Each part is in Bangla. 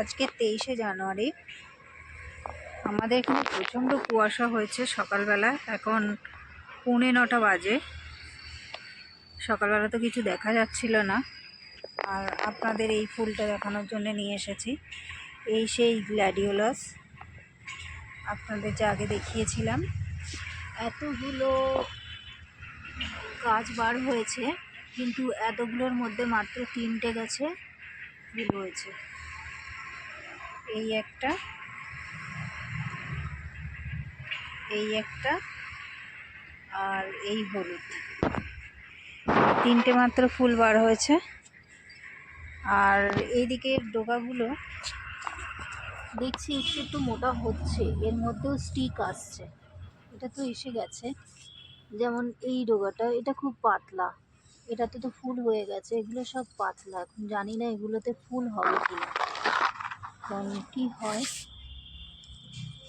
আজকে তেইশে জানুয়ারি। আমাদের এখানে প্রচণ্ড কুয়াশা হয়েছে সকালবেলা। এখন পৌনে নটা বাজে। সকালবেলা তো কিছু দেখা যাচ্ছিল না। আর আপনাদের এই ফুলটা দেখানোর জন্য নিয়ে এসেছি। এই সেই গ্ল্যাডিওলাস। আপনাদের যা আগে দেখিয়েছিলাম। এতগুলো গাছ বার হয়েছে, কিন্তু এতগুলোর মধ্যে মাত্র তিনটে গাছে ফুল হয়েছে। এই একটা এই একটা আর এই হলুদ। তিনটে মাত্র ফুল বার হয়েছে। আর এইদিকের ডোকাগুলো দেখছি একটু একটু মোটা হচ্ছে, এর মধ্যেও স্টিক আসছে। এটা তো এসে গেছে। যেমন এই ডোকাটা এটা খুব পাতলা। এটাতে তো ফুল হয়ে গেছে, এগুলো সব পাতলা। এখন জানি না এগুলোতে ফুল হবে কি না কারণ কী হয়?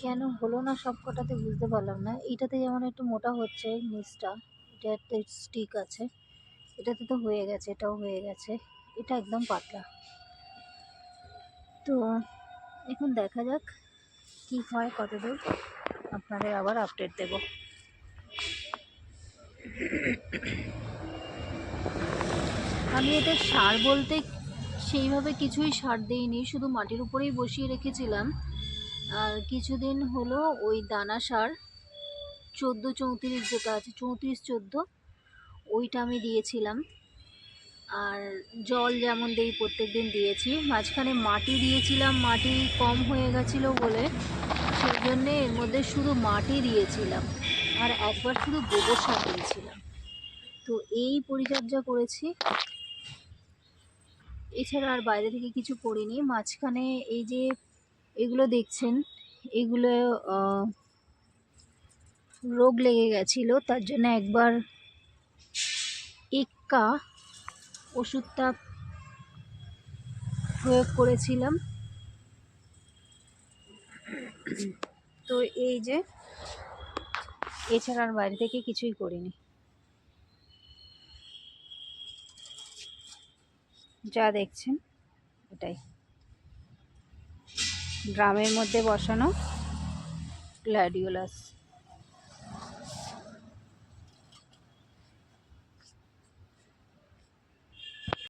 কেন হলো না সব কটাতে বুঝতে পারলাম না। এইটাতে যেমন একটু মোটা হচ্ছে নিচটা একটা স্টিক আছে, এটাতে তো হয়ে গেছে, এটাও হয়ে গেছে, এটা একদম পাতলা। তো এখন দেখা যাক কি হয়, কতদূর। আপনাদের আবার আপডেট দেব। আমি এটা সার বলতে সেইভাবে কিছুই সার দিইনি, শুধু মাটির উপরেই বসিয়ে রেখেছিলাম। আর কিছুদিন হলো ওই দানা সার, চোদ্দ চৌত্রিশ যেটা আছে, চৌত্রিশ চোদ্দ, ওইটা আমি দিয়েছিলাম। আর জল যেমন দেই প্রত্যেক দিন দিয়েছি, মাঝখানে মাটি দিয়েছিলাম, মাটি কম হয়ে গেছিল বলে সেই জন্যে এর মধ্যে শুধু মাটি দিয়েছিলাম, আর একবার শুধু গোবর সার দিয়েছিলাম। তো এই পরিচর্যা করেছি। এছাড়া আর বাইরে থেকে কিছু করিনি মাঝখানে এই যে এগুলো দেখছেন, এগুলো রোগ লেগে গেছিল, তার জন্য একবার এক্কা ওষুধটা প্রয়োগ করেছিলাম। তো এই যে, এছাড়া আর বাইরে থেকে কিছুই করিনি। যা দেখছেন এটাই। ড্রামের মধ্যে বসানো গ্ল্যাডিওলাস।